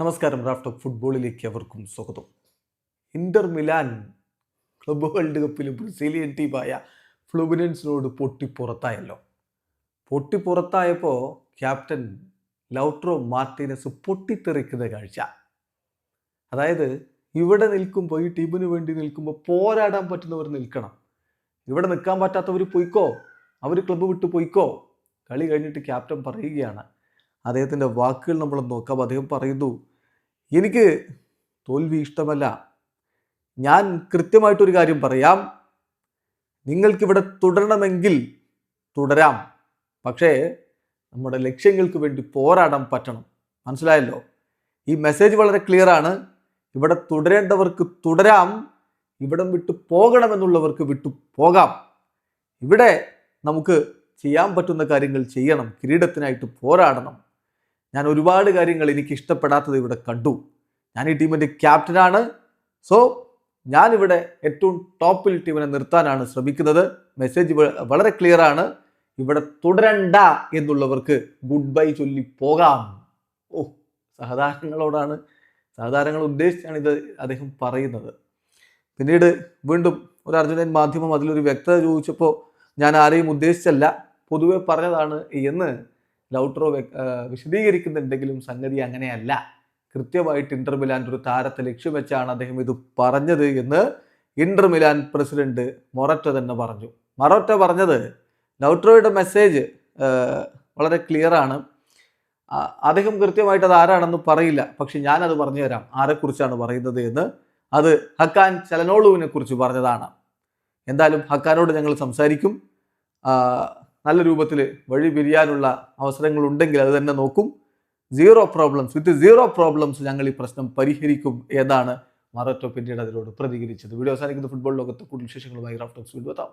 നമസ്കാരം റാഫ്റ്റ് ഫുട്ബോളിലേക്ക് അവർക്കും സ്വാഗതം. ഇന്റർ മിലാൻ ക്ലബ് വേൾഡ് കപ്പിൽ ബ്രസീലിയൻ ടീമായ ഫ്ലുമിനൻസിനോട് പൊട്ടിപ്പുറത്തായല്ലോ പൊട്ടിപ്പുറത്തായപ്പോൾ പൊട്ടി ക്യാപ്റ്റൻ ലൗട്രോ മാർട്ടിനസ് പൊട്ടിത്തെറിക്കുന്ന കാഴ്ച. അതായത് ഇവിടെ നിൽക്കുമ്പോൾ ഈ ടീമിന് വേണ്ടി നിൽക്കുമ്പോൾ പോരാടാൻ പറ്റുന്നവർ നിൽക്കണം. ഇവിടെ നിൽക്കാൻ പറ്റാത്തവർ പോയിക്കോ അവർ ക്ലബ്ബ് വിട്ട് പോയിക്കോ. കളി കഴിഞ്ഞിട്ട് ക്യാപ്റ്റൻ പറയുകയാണ് അദ്ദേഹത്തിന്റെ വാക്കുകൾ നമ്മൾ നോക്കാം. അദ്ദേഹം പറയുന്നു എനിക്ക് തോൽവി ഇഷ്ടമല്ല. ഞാൻ കൃത്യമായിട്ടൊരു കാര്യം പറയാം. നിങ്ങൾക്കിവിടെ തുടരണമെങ്കിൽ തുടരാം. പക്ഷേ നമ്മുടെ ലക്ഷ്യങ്ങൾക്ക് വേണ്ടി പോരാടാൻ പറ്റണം. മനസ്സിലായല്ലോ? ഈ മെസ്സേജ് വളരെ ക്ലിയർ ആണ്. ഇവിടെ തുടരേണ്ടവർക്ക് തുടരാം. ഇവിടം വിട്ടു പോകണമെന്നുള്ളവർക്ക് വിട്ടു പോകാം. ഇവിടെ നമുക്ക് ചെയ്യാൻ പറ്റുന്ന കാര്യങ്ങൾ ചെയ്യണം. കിരീടത്തിനായിട്ട് പോരാടണം. ഞാൻ ഒരുപാട് കാര്യങ്ങൾ എനിക്ക് ഇഷ്ടപ്പെടാത്തത് ഇവിടെ കണ്ടു. ഞാൻ ഈ ടീമിന്റെ ക്യാപ്റ്റനാണ്. സോ ഞാനിവിടെ ഏറ്റവും ടോപ്പിൽ ടീമിനെ നിർത്താനാണ് ശ്രമിക്കുന്നത്. മെസ്സേജ് വളരെ ക്ലിയർ ആണ്. ഇവിടെ തുടരണ്ട എന്നുള്ളവർക്ക് ഗുഡ് ബൈ ചൊല്ലി പോകാം. ഓ സഹതാരങ്ങളോടാണ് സഹതാരങ്ങൾ ഉദ്ദേശിച്ചാണ് ഇത് അദ്ദേഹം പറയുന്നത്. പിന്നീട് വീണ്ടും ഒരു അർജുനൻ മാധ്യമം അതിലൊരു വ്യക്തത ചോദിച്ചപ്പോൾ ഞാൻ ആരെയും ഉദ്ദേശിച്ചല്ല. പൊതുവെ പറഞ്ഞതാണ് എന്ന് ലൗട്രോ വിശദീകരിക്കുന്നുണ്ടെങ്കിലും സംഗതി അങ്ങനെയല്ല. കൃത്യമായിട്ട് ഇന്റർ മിലാൻ ഒരു താരത്തെ ലക്ഷ്യം വെച്ചാണ് അദ്ദേഹം ഇത് പറഞ്ഞത് എന്ന് ഇന്റർ മിലാൻ പ്രസിഡന്റ് മൊററ്റ തന്നെ പറഞ്ഞു. മൊററ്റ പറഞ്ഞത് ലൗട്രോയുടെ മെസ്സേജ് വളരെ ക്ലിയർ ആണ്. അദ്ദേഹം കൃത്യമായിട്ട് അത് ആരാണെന്ന് പറയില്ല. പക്ഷെ ഞാനത് പറഞ്ഞു തരാം ആരെക്കുറിച്ചാണ് പറയുന്നത് എന്ന്. അത് ഹക്കാൻ ചലനോളുവിനെ കുറിച്ച് പറഞ്ഞതാണ്. എന്തായാലും ഹക്കാനോട് ഞങ്ങൾ സംസാരിക്കും. നല്ല രൂപത്തിൽ വഴി പിരിയാനുള്ള അവസരങ്ങൾ ഉണ്ടെങ്കിൽ അത് തന്നെ നോക്കും. Zero problems with zero problems ഞങ്ങൾ ഈ പ്രശ്നം പരിഹരിക്കും എന്നാണ് മററ്റോ പിന്നീട് അതിനോട് പ്രതികരിച്ചത്. വീഡിയോ അവസാനിക്കുന്ന. ഫുട്ബോൾ ലോകത്ത് കൂടുതൽ വിശേഷങ്ങളുമായി റാഫ്റ്റോക്സ് വീണ്ടും എത്താം.